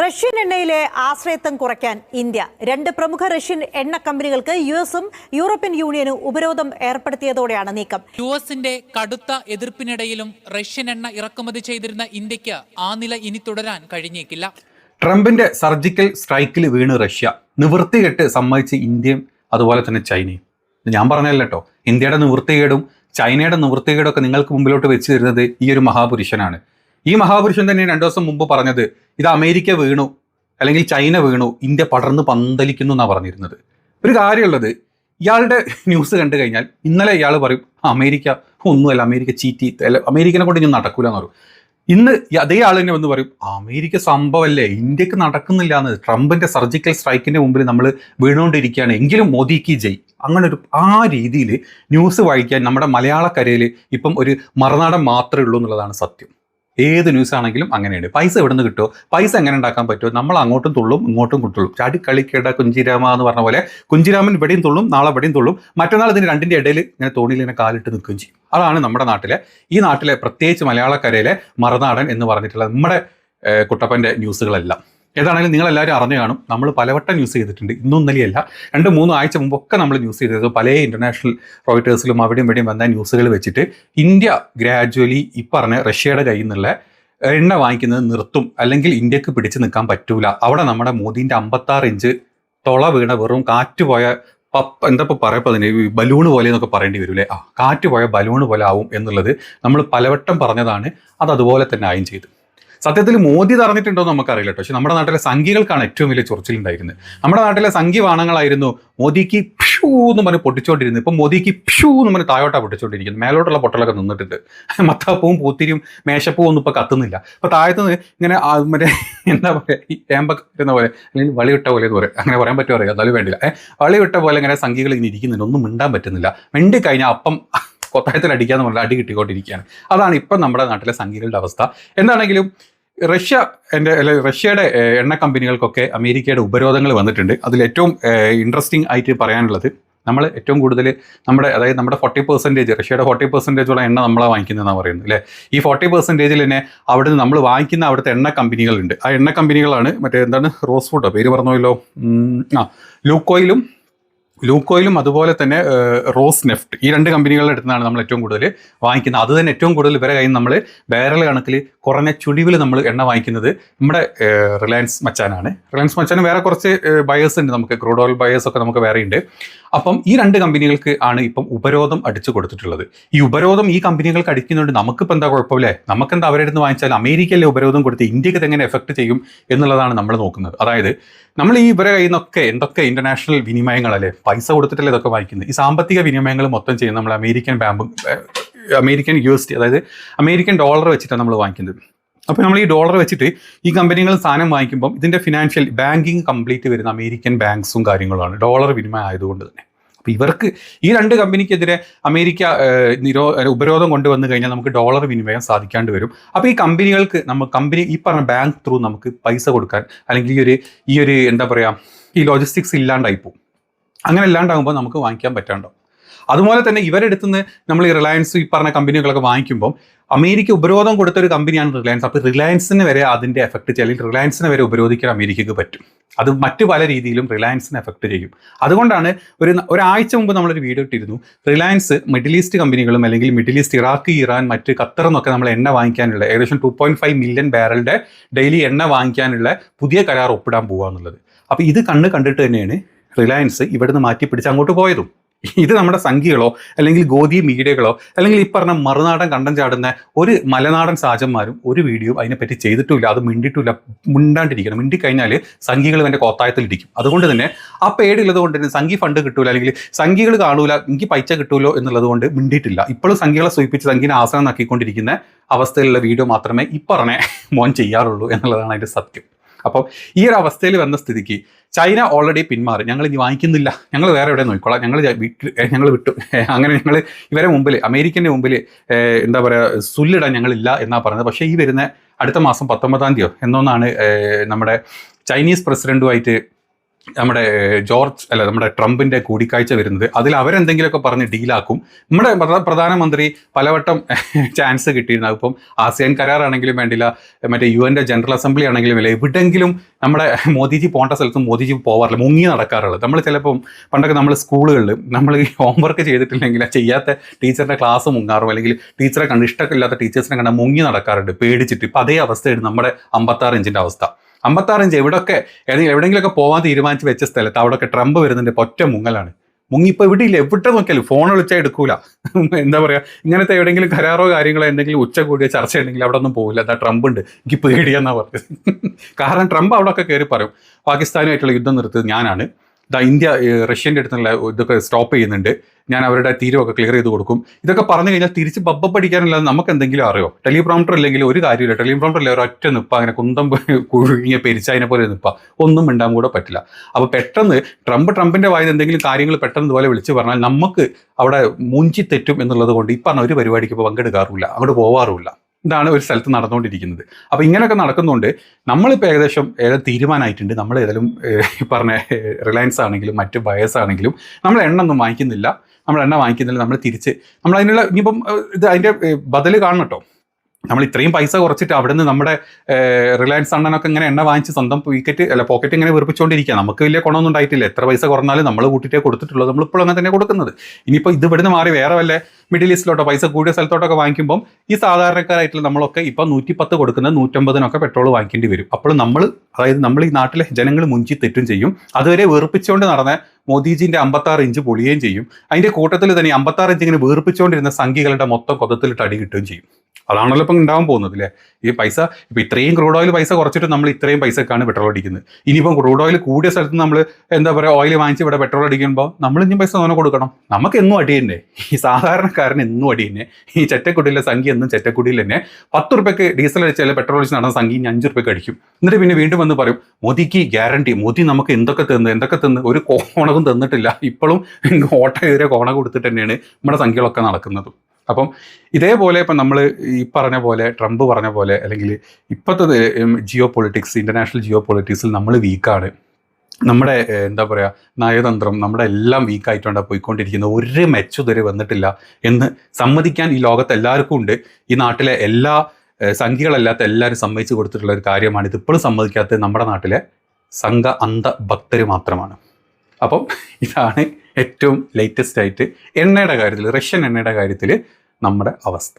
Russian എണ്ണയിലെ ആശ്രയത്വം കുറയ്ക്കാൻ India. രണ്ട് പ്രമുഖ റഷ്യൻ എണ്ണ കമ്പനികൾക്ക് യു എസും യൂറോപ്യൻ യൂണിയനും ഉപരോധം ഏർപ്പെടുത്തിയതോടെയാണ് നീക്കം. യു എസിന്റെ കടുത്ത എതിർപ്പിനിടയിലും റഷ്യൻ എണ്ണ ഇറക്കുമതി ചെയ്തിരുന്ന ഇന്ത്യയ്ക്ക് ആ നില ഇനി തുടരാൻ കഴിഞ്ഞേക്കില്ല. ട്രംപിന്റെ സർജിക്കൽ സ്ട്രൈക്കിൽ വീണ് റഷ്യ. നിവൃത്തികെട്ട് സമ്മതിച്ച് ഇന്ത്യയും അതുപോലെ തന്നെ ചൈനയും. ഞാൻ പറഞ്ഞല്ലോ കേട്ടോ ഇന്ത്യയുടെ നിവൃത്തികേടും ചൈനയുടെ നിവൃത്തികേടും ഒക്കെ നിങ്ങൾക്ക് മുമ്പിലോട്ട് വെച്ച് തരുന്നത് ഈ ഒരു മഹാപുരുഷനാണ്. ഈ മഹാപുരുഷൻ തന്നെ രണ്ടു ദിവസം മുമ്പ് പറഞ്ഞത് ഇത് അമേരിക്ക വീണു അല്ലെങ്കിൽ ചൈന വീണു ഇന്ത്യ പടർന്ന് പന്തലിക്കുന്നു എന്നാണ് പറഞ്ഞിരുന്നത്. ഒരു കാര്യമുള്ളത് ഇയാളുടെ ന്യൂസ് കണ്ടു കഴിഞ്ഞാൽ ഇന്നലെ ഇയാൾ പറയും അമേരിക്ക ഒന്നുമല്ല അമേരിക്ക ചീറ്റി അല്ല അമേരിക്കനെ കൊണ്ട് ഇനി നടക്കൂല എന്ന് പറയും. ഇന്ന് അതേ ആൾ തന്നെ വന്ന് പറയും അമേരിക്ക സംഭവമല്ലേ ഇന്ത്യയ്ക്ക് നടക്കുന്നില്ല എന്ന് ട്രംപിന്റെ സർജിക്കൽ സ്ട്രൈക്കിന്റെ മുമ്പിൽ നമ്മൾ വീണുകൊണ്ടിരിക്കുകയാണ്. എങ്കിലും മോദിക്ക് ജയ്. അങ്ങനെ ഒരു ആ രീതിയിൽ ന്യൂസ് വായിക്കാൻ നമ്മുടെ മലയാളക്കരയിൽ ഇപ്പം ഒരു മറുനാടൻ മാത്രമേ ഉള്ളൂ എന്നുള്ളതാണ് സത്യം. ഏത് ന്യൂസ് ആണെങ്കിലും അങ്ങനെയാണ് പൈസ എവിടെ നിന്ന് കിട്ടുമോ പൈസ എങ്ങനെ ഉണ്ടാക്കാൻ പറ്റുമോ നമ്മൾ അങ്ങോട്ടും തുള്ളും ഇങ്ങോട്ടും തുള്ളും ചാടി കളിക്കേണ്ട കുഞ്ചിരാമ എന്ന് പറഞ്ഞ പോലെ കുഞ്ചിരാമൻ ഇവിടെയും തുള്ളും നാളെ ഇവിടെയും തുള്ളും. മറ്റന്നാൾ ഇതിന് രണ്ടിന്റെ ഇടയിൽ ഇങ്ങനെ തോണിയിൽ ഇങ്ങനെ കാലിട്ട് നിൽക്കുകയും ചെയ്യും. അതാണ് നമ്മുടെ നാട്ടിലെ ഈ നാട്ടിലെ പ്രത്യേകിച്ച് മലയാളക്കരയിലെ മറുനാടൻ എന്ന് പറഞ്ഞിട്ടുള്ള നമ്മുടെ കുട്ടപ്പന്റെ ന്യൂസുകളെല്ലാം ഏതാണെങ്കിലും നിങ്ങൾ എല്ലാവരും അറിഞ്ഞു കാണും. നമ്മൾ പലവട്ടം ന്യൂസ് ചെയ്തിട്ടുണ്ട്. ഇന്നും ഇന്നലെയല്ല. രണ്ട് മൂന്ന് ആഴ്ച മുമ്പൊക്കെ നമ്മൾ ന്യൂസ് ചെയ്തത് പല ഇന്റർനാഷണൽ റോയിട്ടേഴ്സിലും അവിടെയും ഇവിടെയും വന്ന ന്യൂസുകൾ വെച്ചിട്ട് ഇന്ത്യ ഗ്രാജുവലി ഈ പറഞ്ഞ റഷ്യയുടെ കയ്യിൽ നിന്നുള്ള എണ്ണ വാങ്ങിക്കുന്നത് നിർത്തും. അല്ലെങ്കിൽ ഇന്ത്യയ്ക്ക് പിടിച്ചു നിൽക്കാൻ പറ്റൂല. അവിടെ നമ്മുടെ മോദീന്റെ അമ്പത്താറ് ഇഞ്ച് തുള വീണ വെറും കാറ്റ് പോയ പപ്പ എന്താ ഇപ്പോൾ പറയപ്പോൾ അതിന്? ഈ ബലൂണ് പോലെ എന്നൊക്കെ പറയേണ്ടി വരൂലേ ആ കാറ്റ് പോയ ബലൂൺ പോലെ ആവും എന്നുള്ളത് നമ്മൾ പലവട്ടം പറഞ്ഞതാണ്. അത് അതുപോലെ തന്നെ ആയും ചെയ്തു. സത്യത്തിൽ മോദി തറഞ്ഞിട്ടുണ്ടോ എന്ന് നമുക്കറിയില്ല കേട്ടോ. പക്ഷെ നമ്മുടെ നാട്ടിലെ സംഘികൾക്കാണ് ഏറ്റവും വലിയ ചൊറിച്ചിലുണ്ടായിരുന്നത് നമ്മുടെ നാട്ടിലെ സംഘി വാണങ്ങളായിരുന്നു മോദിക്ക് പ്ഷൂ എന്ന് പറഞ്ഞ് പൊട്ടിച്ചോണ്ടിരുന്നത്. ഇപ്പം മോദിക്ക് പ്ഷൂ എന്ന് പറഞ്ഞ് താഴോട്ടാ പൊട്ടിച്ചോണ്ടിരിക്കുന്നത്. മേലോട്ടുള്ള പൊട്ടലൊക്കെ നിന്നിട്ടുണ്ട്. മത്താപ്പവും പൂത്തിരിയും മേശപ്പൂവും ഒന്നും ഇപ്പൊ കത്തുന്നില്ല. അപ്പൊ താഴത്തുനിന്ന് ഇങ്ങനെ മറ്റേ എന്താ പറയുക ഈ ഏമ്പൊക്കെ പോലെ അല്ലെങ്കിൽ വളി വിട്ട പോലെ എന്ന് പറയും. അങ്ങനെ പറയാൻ പറ്റുമോ അറിയാം? എന്നാലും വേണ്ടില്ല. ഏഹ് വളി വിട്ട പോലെ ഇങ്ങനെ സംഘികൾ ഇങ്ങനെ ഇരിക്കുന്നുണ്ട്. ഒന്നും മിണ്ടാൻ പറ്റുന്നില്ല. മിണ്ടി കഴിഞ്ഞാൽ അപ്പം കൊത്തായത്തിൽ അടിക്കാന്ന് പറഞ്ഞാൽ അടി കിട്ടിക്കൊണ്ടിരിക്കുകയാണ്. അതാണ് ഇപ്പം നമ്മുടെ നാട്ടിലെ സംഘികളുടെ അവസ്ഥ. എന്താണെങ്കിലും റഷ്യ എന്റെ റഷ്യയുടെ എണ്ണ കമ്പനികൾക്കൊക്കെ അമേരിക്കയുടെ ഉപരോധങ്ങൾ വന്നിട്ടുണ്ട്. അതിൽ ഏറ്റവും ഇൻട്രസ്റ്റിംഗ് ആയിട്ട് പറയാനുള്ളത് നമ്മൾ ഏറ്റവും കൂടുതൽ നമ്മുടെ അതായത് നമ്മുടെ ഫോർട്ടി പെർസെന്റേജ് റഷ്യയുടെ ഫോർട്ടി പെർസെന്റേജുള്ള എണ്ണ നമ്മളാണ് വാങ്ങിക്കുന്നതെന്നാണ് പറയുന്നത് അല്ലേ? ഈ ഫോർട്ടി പെർസെന്റേജിൽ തന്നെ അവിടെ നിന്ന് നമ്മൾ വാങ്ങിക്കുന്ന അവിടുത്തെ എണ്ണ കമ്പനികളുണ്ട്. ആ എണ്ണ കമ്പനികളാണ് മറ്റേ എന്താണ്? റോസ് ഫുഡോ പേര് പറഞ്ഞല്ലോ ആ ലൂക്കോയിലും ലൂക്കോയിലും അതുപോലെ തന്നെ റോസ് നെഫ്റ്റ് ഈ രണ്ട് കമ്പനികളുടെ അടുത്തുനിന്നാണ് നമ്മൾ ഏറ്റവും കൂടുതൽ വാങ്ങിക്കുന്നത്. അത് തന്നെ ഏറ്റവും കൂടുതൽ ഇവരെ കയ്യിൽ നമ്മൾ ബാരൽ കണക്കിൽ കുറഞ്ഞ ചുടിവിൽ നമ്മൾ എണ്ണ വാങ്ങിക്കുന്നത് നമ്മുടെ റിലയൻസ് മച്ചാനാണ്. റിലയൻസ് മച്ചാന് വേറെ കുറച്ച് ബയേഴ്സ് ഉണ്ട്. നമുക്ക് ക്രൂഡ് ഓയിൽ ബയേഴ്സ് ഒക്കെ നമുക്ക് വേറെ ഉണ്ട് അപ്പം ഈ രണ്ട് കമ്പനികൾക്ക് ആണ് ഇപ്പം ഉപരോധം അടിച്ചു കൊടുത്തിട്ടുള്ളത്. ഈ ഉപരോധം ഈ കമ്പനികൾക്ക് അടിക്കുന്നുണ്ട് നമുക്കിപ്പോൾ എന്താ കുഴപ്പമില്ലേ? നമുക്കെന്താ അവരുടെ അടുത്ത് വാങ്ങിച്ചാൽ അമേരിക്കയിലെ ഉപരോധം കൊടുത്ത് ഇന്ത്യയ്ക്ക് ഇതെങ്ങനെ എഫക്ട് ചെയ്യും എന്നുള്ളതാണ് നമ്മൾ നോക്കുന്നത്. അതായത് നമ്മൾ ഈ ഇവരെ കയ്യിൽ നിന്നൊക്കെ എന്തൊക്കെ ഇന്റർനാഷണൽ വിനിമയങ്ങളല്ലേ പൈസ കൊടുത്തിട്ടല്ലേ ഇതൊക്കെ വായിക്കുന്നത് ഈ സാമ്പത്തിക വിനിമയങ്ങൾ മൊത്തം ചെയ്യുന്നത് നമ്മൾ American bank American U S T അതായത് അമേരിക്കൻ ഡോളർ വെച്ചിട്ടാണ് നമ്മൾ വാങ്ങിക്കുന്നത്. അപ്പോൾ നമ്മൾ ഈ ഡോളർ വെച്ചിട്ട് ഈ കമ്പനികൾ സാധനം വാങ്ങിക്കുമ്പോൾ ഇതിന്റെ ഫിനാൻഷ്യൽ ബാങ്കിങ് കംപ്ലീറ്റ് വരുന്ന അമേരിക്കൻ ബാങ്ക്സും കാര്യങ്ങളുമാണ്. ഡോളർ വിനിമയം ആയതുകൊണ്ട് തന്നെ. അപ്പോൾ ഇവർക്ക് ഈ രണ്ട് കമ്പനിക്കെതിരെ അമേരിക്ക നിരോ ഉപരോധം കൊണ്ടുവന്നു കഴിഞ്ഞാൽ നമുക്ക് ഡോളർ വിനിമയം സാധിക്കാണ്ട് വരും. അപ്പോൾ ഈ കമ്പനികൾക്ക് നമ്മൾ കമ്പനി ഈ പറഞ്ഞ ബാങ്ക് ത്രൂ നമുക്ക് പൈസ കൊടുക്കാൻ അല്ലെങ്കിൽ ഈ ഒരു ഈ ഒരു എന്താ പറയുക ഈ ലോജിസ്റ്റിക്സ് ഇല്ലാണ്ടായി പോകും അങ്ങനെ ഇല്ലാണ്ടാകുമ്പോൾ നമുക്ക് വാങ്ങിക്കാൻ പറ്റാണ്ടാവും. അതുപോലെ തന്നെ ഇവരെടുത്തുനിന്ന് നമ്മൾ ഈ റിലയൻസ് ഈ പറഞ്ഞ കമ്പനികളൊക്കെ വാങ്ങിക്കുമ്പോൾ അമേരിക്ക ഉപരോധം കൊടുത്ത ഒരു കമ്പനിയാണ് റിലയൻസ്. അപ്പോൾ റിലയൻസിന് വരെ അതിന്റെ എഫക്ട് ചെയ്യുക അല്ലെങ്കിൽ റിലയൻസിനെ വരെ ഉപരോധിക്കാൻ അമേരിക്കക്ക് പറ്റും. അത് മറ്റു പല രീതിയിലും റിലയൻസിനെ എഫക്ട് ചെയ്യും. അതുകൊണ്ടാണ് ഒരു ഒരാഴ്ച മുമ്പ് നമ്മളൊരു വീഡിയോ ഇട്ടിരുന്നു. റിലയൻസ് മിഡിൽ ഈസ്റ്റ് കമ്പനികളും അല്ലെങ്കിൽ മിഡിൽ ഈസ്റ്റ് ഇറാഖ് ഇറാൻ മറ്റ് ഖത്തർ എന്നൊക്കെ നമ്മൾ എണ്ണ വാങ്ങിക്കാനുള്ള ഏകദേശം ടു പോയിന്റ് ഫൈവ് മില്യൺ ബാരലിന്റെ ഡെയിലി എണ്ണ വാങ്ങിക്കാനുള്ള പുതിയ കരാർ ഒപ്പിടാൻ പോകുക എന്നുള്ളത് അപ്പോൾ ഇത് കണ്ണ് കണ്ടിട്ട് തന്നെയാണ് റിലയൻസ് ഇവിടുന്ന് മാറ്റി പിടിച്ച് അങ്ങോട്ട് പോയതും. ഇത് നമ്മുടെ സംഖ്യകളോ അല്ലെങ്കിൽ ഗോതി മീഡിയകളോ അല്ലെങ്കിൽ ഈ പറഞ്ഞ മറുനാടൻ കണ്ടം ചാടുന്ന ഒരു മലനാടൻ സാജന്മാരും ഒരു വീഡിയോ അതിനെപ്പറ്റി ചെയ്തിട്ടില്ല അത് മിണ്ടിട്ടില്ല മിണ്ടാണ്ടിരിക്കണം. മിണ്ടിക്കഴിഞ്ഞാൽ സംഖ്യകൾ എന്റെ കോത്തായത്തിലിരിക്കും. അതുകൊണ്ട് തന്നെ ആ പേടിയുള്ളത് കൊണ്ട് തന്നെ സംഖ്യ ഫണ്ട് കിട്ടൂല അല്ലെങ്കിൽ സംഖ്യകൾ കാണൂല എനിക്ക് പൈസ കിട്ടൂലോ എന്നുള്ളത് കൊണ്ട് മിണ്ടിയിട്ടില്ല. ഇപ്പോഴും സംഖ്യകളെ സൂചിപ്പിച്ച് സംഖ്യനെ ആസനം നക്കിക്കൊണ്ടിരിക്കുന്ന അവസ്ഥയിലുള്ള വീഡിയോ മാത്രമേ ഇപ്പറനെ മോൻ ചെയ്യാറുള്ളൂ എന്നുള്ളതാണ് അതിന്റെ സത്യം. അപ്പോൾ ഈ ഒരു അവസ്ഥയിൽ വന്ന സ്ഥിതിക്ക് ചൈന ഓൾറെഡി പിന്മാറി. ഞങ്ങൾ ഇനി വാങ്ങിക്കുന്നില്ല. ഞങ്ങൾ വേറെ എവിടെ നോക്കിക്കോളാം. ഞങ്ങൾ വിട്ടു ഞങ്ങൾ വിട്ടു. അങ്ങനെ ഞങ്ങൾ ഇവരെ മുമ്പിൽ അമേരിക്കന്റെ മുമ്പിൽ എന്താ പറയുക സുല്ലിടാൻ ഞങ്ങളില്ല എന്നാണ് പറയുന്നത് പക്ഷേ ഈ വരുന്ന അടുത്ത മാസം പത്തൊമ്പതാം തീയതിയോ എന്നൊന്നാണ് നമ്മുടെ ചൈനീസ് പ്രസിഡന്റുമായിട്ട് നമ്മുടെ ജോർജ് അല്ല നമ്മുടെ ട്രംപിന്റെ കൂടിക്കാഴ്ച വരുന്നത്. അതിൽ അവരെന്തെങ്കിലുമൊക്കെ പറഞ്ഞ് ഡീലാക്കും. നമ്മുടെ പ്രധാനമന്ത്രി പലവട്ടം ചാൻസ് കിട്ടിയിരുന്നു. അതിപ്പം ആസിയാൻ കരാറാണെങ്കിലും വേണ്ടില്ല മറ്റേ യു എന്റെ ജനറൽ അസംബ്ലി ആണെങ്കിലും ഇല്ല എവിടെയെങ്കിലും നമ്മുടെ മോദിജി പോകേണ്ട സ്ഥലത്ത് മോദിജി പോവാറില്ല. മുങ്ങി നടക്കാറുള്ളത്. നമ്മൾ ചിലപ്പം പണ്ടൊക്കെ നമ്മൾ സ്കൂളുകളിൽ നമ്മൾ ഹോംവർക്ക് ചെയ്തിട്ടില്ലെങ്കിൽ ചെയ്യാത്ത ടീച്ചറിന്റെ ക്ലാസ് മുങ്ങാറും അല്ലെങ്കിൽ ടീച്ചറെ കണ്ട് ഇഷ്ടമില്ലാത്ത ടീച്ചേഴ്സിനെ കണ്ട മുങ്ങി നടക്കാറുണ്ട് പേടിച്ചിട്ട്. ഇപ്പം അതേ അവസ്ഥയാണ് നമ്മുടെ അമ്പത്താറ് ഇഞ്ചിന്റെ അവസ്ഥ. അമ്പത്താറ് ഇഞ്ച് എവിടെയൊക്കെ ഏതെങ്കിലും എവിടെയെങ്കിലുമൊക്കെ പോകാൻ തീരുമാനിച്ച് വെച്ച സ്ഥലത്ത് അവിടെയൊക്കെ ട്രംപ് ഇപ്പൊ ഒറ്റ മുങ്ങലാണ്. മുങ്ങി ഇപ്പൊ ഇവിടെ ഇല്ല എവിടെ നോക്കിയാലും ഫോൺ വിളിച്ചാൽ എടുക്കൂല. എന്താ പറയുക ഇങ്ങനത്തെ എവിടെയെങ്കിലും കരാറോ കാര്യങ്ങളോ എന്തെങ്കിലും ഉച്ച കൂടിയ ചർച്ച ഉണ്ടെങ്കിൽ അവിടെ ഒന്നും പോകില്ല എന്താ ട്രംപ് ഉണ്ട്. എനിക്ക് പേടിയാന്നാ പറഞ്ഞത്. കാരണം ട്രംപ് അവിടെ ഒക്കെ കയറി പറയും പാകിസ്ഥാനുമായിട്ടുള്ള യുദ്ധം നിർത്തിയത് ഞാനാണ്. ദാ ഇന്ത്യ റഷ്യന്റെ അടുത്തുള്ള ഇതൊക്കെ സ്റ്റോപ്പ് ചെയ്യുന്നുണ്ട്. ഞാൻ അവരുടെ തീരമൊക്കെ ക്ലിയർ ചെയ്ത് കൊടുക്കും. ഇതൊക്കെ പറഞ്ഞു കഴിഞ്ഞാൽ തിരിച്ച് ബബ്ബ പഠിക്കാനല്ലാതെ നമുക്ക് എന്തെങ്കിലും അറിയോ? ടെലിപ്രോംപ്റ്റർ ഇല്ലെങ്കിൽ ഒരു കാര്യമില്ല. ടെലിപ്രോംപ്റ്റർ ഇല്ല ഒരൊറ്റ നിപ്പ അങ്ങനെ കുന്തം കുഴുങ്ങിയ പെരിച്ചതിനെ പോലെ നിപ്പ. ഒന്നും മിണ്ടാൻ കൂടെ പറ്റില്ല. അപ്പോൾ പെട്ടെന്ന് ട്രംപ് ട്രംപിന്റെ വായത് എന്തെങ്കിലും കാര്യങ്ങൾ പെട്ടെന്ന് ഇതുപോലെ വിളിച്ച് പറഞ്ഞാൽ നമുക്ക് അവിടെ മൂഞ്ചി തെറ്റും എന്നുള്ളത് കൊണ്ട് ഇപ്പം ഒരു പരിപാടിക്ക് ഇപ്പോൾ പങ്കെടുക്കാറുമില്ല. അങ്ങോട്ട് പോവാറുമില്ല. ഇതാണ് ഒരു സ്ഥലത്ത് നടന്നുകൊണ്ടിരിക്കുന്നത്. അപ്പോൾ ഇങ്ങനെയൊക്കെ നടക്കുന്നുണ്ട് നമ്മളിപ്പോൾ ഏകദേശം ഏതായാലും തീരുമാനമായിട്ടുണ്ട് നമ്മൾ ഏതായാലും പറഞ്ഞ റിലയൻസ് ആണെങ്കിലും മറ്റ് ബയസ് ആണെങ്കിലും നമ്മൾ എണ്ണ ഒന്നും വാങ്ങിക്കുന്നില്ല. നമ്മൾ എണ്ണ വാങ്ങിക്കുന്നില്ല. നമ്മൾ തിരിച്ച് നമ്മൾ അതിനുള്ള ഇനിയിപ്പം ഇത് അതിന്റെ ബദൽ കാണണം കേട്ടോ. നമ്മൾ ഇത്രയും പൈസ കുറച്ചിട്ട് അവിടെ നിന്ന് നമ്മുടെ റിലയൻസ് അണ്ണനൊക്കെ ഇങ്ങനെ എണ്ണ വാങ്ങിച്ച് സ്വന്തം പോക്കറ്റ് അല്ല പോക്കറ്റ് ഇങ്ങനെ വെറുപ്പിച്ചുകൊണ്ടിരിക്കുക നമുക്ക് വലിയ ഗുണമൊന്നും ഉണ്ടായിട്ടില്ല. എത്ര പൈസ കുറഞ്ഞാലും നമ്മൾ കൂട്ടിയിട്ടേ കൊടുത്തിട്ടുള്ളൂ. നമ്മളിപ്പോൾ അങ്ങനെ തന്നെ കൊടുക്കുന്നത്. ഇനിയിപ്പോൾ ഇത് ഇവിടുന്ന് മാറി വേറെ വല്ല മിഡിൽ ഈസ്റ്റിലോട്ടോ പൈസ കൂടിയ സ്ഥലത്തോട്ടൊക്കെ വാങ്ങിക്കുമ്പോൾ ഈ സാധാരണക്കാരായിട്ടുള്ള നമ്മളൊക്കെ ഇപ്പോൾ നൂറ്റി പത്ത് കൊടുക്കുന്നത് നൂറ്റമ്പതിനൊക്കെ പെട്രോൾ വാങ്ങിക്കേണ്ടി വരും. അപ്പോൾ നമ്മൾ അതായത് നമ്മൾ ഈ നാട്ടിലെ ജനങ്ങൾ മുഞ്ചി തെറ്റും ചെയ്യും. അതുവരെ വെറുപ്പിച്ചുകൊണ്ട് നടന്ന മോദിജിന്റെ അമ്പത്താറ് ഇഞ്ച് പൊളിയുകയും ചെയ്യും. അതിന്റെ കൂട്ടത്തിൽ തന്നെ അമ്പത്താറ് ഇഞ്ച് ഇങ്ങനെ വേർപ്പിച്ചുകൊണ്ടിരുന്ന സംഖ്യകളുടെ മൊത്തം കൊതത്തിലിട്ട് അടി കിട്ടുകയും ചെയ്യും. അതാണല്ലോ ഇപ്പം ഉണ്ടാവാൻ പോകുന്നത് അല്ലേ ഈ പൈസ ഇപ്പം ഇത്രയും ക്രൂഡ് ഓയിൽ പൈസ കുറച്ചിട്ട് നമ്മൾ ഇത്രയും പൈസക്കാണ് പെട്രോൾ അടിക്കുന്നത്. ഇനിയിപ്പം ക്രൂഡ് ഓയിൽ കൂടിയ സ്ഥലത്ത് നമ്മൾ എന്താ പറയുക ഓയിൽ വാങ്ങിച്ച് ഇവിടെ പെട്രോൾ അടിക്കുമ്പോൾ നമ്മൾ ഇനിയും പൈസ തോന്നെ കൊടുക്കണം. നമുക്ക് എന്നും അടി തന്നെ. ഈ സാധാരണക്കാരൻ എന്നും അടി തന്നെ. ഈ ചെറ്റക്കുടിയിലെ സംഖ്യ എന്നും ചെറ്റക്കുടിയിൽ തന്നെ. പത്ത് റുപ്യക്ക് ഡീസൽ അടിച്ചാൽ പെട്രോൾ അടിച്ച് നടന്ന സംഖ്യ ഇനി അഞ്ച് റുപ്യക്ക് അടിക്കും. എന്നിട്ട് പിന്നെ വീണ്ടും വന്ന് പറയും മോദിക്ക് ഗ്യാരണ്ടി മോദി നമുക്ക് എന്തൊക്കെ തന്നു എന്തൊക്കെ തന്നു? ഒരു കോണകും തന്നിട്ടില്ല. ഇപ്പോഴും ഓട്ട കയറിയ കോണ കൊടുത്തിട്ട് തന്നെയാണ് നമ്മുടെ സംഖ്യകളൊക്കെ നടക്കുന്നത്. അപ്പം ഇതേപോലെ ഇപ്പം നമ്മൾ ഈ പറഞ്ഞ പോലെ ട്രംപ് പറഞ്ഞ പോലെ അല്ലെങ്കിൽ ഇപ്പോഴത്തെ ജിയോ പൊളിറ്റിക്സ് ഇന്റർനാഷണൽ ജിയോ പൊളിറ്റിക്സിൽ നമ്മൾ വീക്കാണ് നമ്മുടെ എന്താ പറയുക നയതന്ത്രം നമ്മുടെ എല്ലാം വീക്കായിട്ടുണ്ടാ പോയിക്കൊണ്ടിരിക്കുന്നത്. ഒരു മെച്ചുതരെ വന്നിട്ടില്ല എന്ന് സമ്മതിക്കാൻ ഈ ലോകത്ത് എല്ലാവർക്കും ഉണ്ട്. ഈ നാട്ടിലെ എല്ലാ സംഖ്യകളല്ലാത്ത എല്ലാവരും സമ്മതിച്ചു കൊടുത്തിട്ടുള്ള ഒരു കാര്യമാണ് ഇത് ഇപ്പോഴും സമ്മതിക്കാത്തത് നമ്മുടെ നാട്ടിലെ സംഘ അന്ധ ഭക്തർ മാത്രമാണ്. അപ്പം ഇതാണ് ഏറ്റവും ലേറ്റസ്റ്റ് ആയിട്ട് എണ്ണയുടെ കാര്യത്തിൽ റഷ്യൻ എണ്ണയുടെ കാര്യത്തിൽ നമ്മുടെ അവസ്ഥ.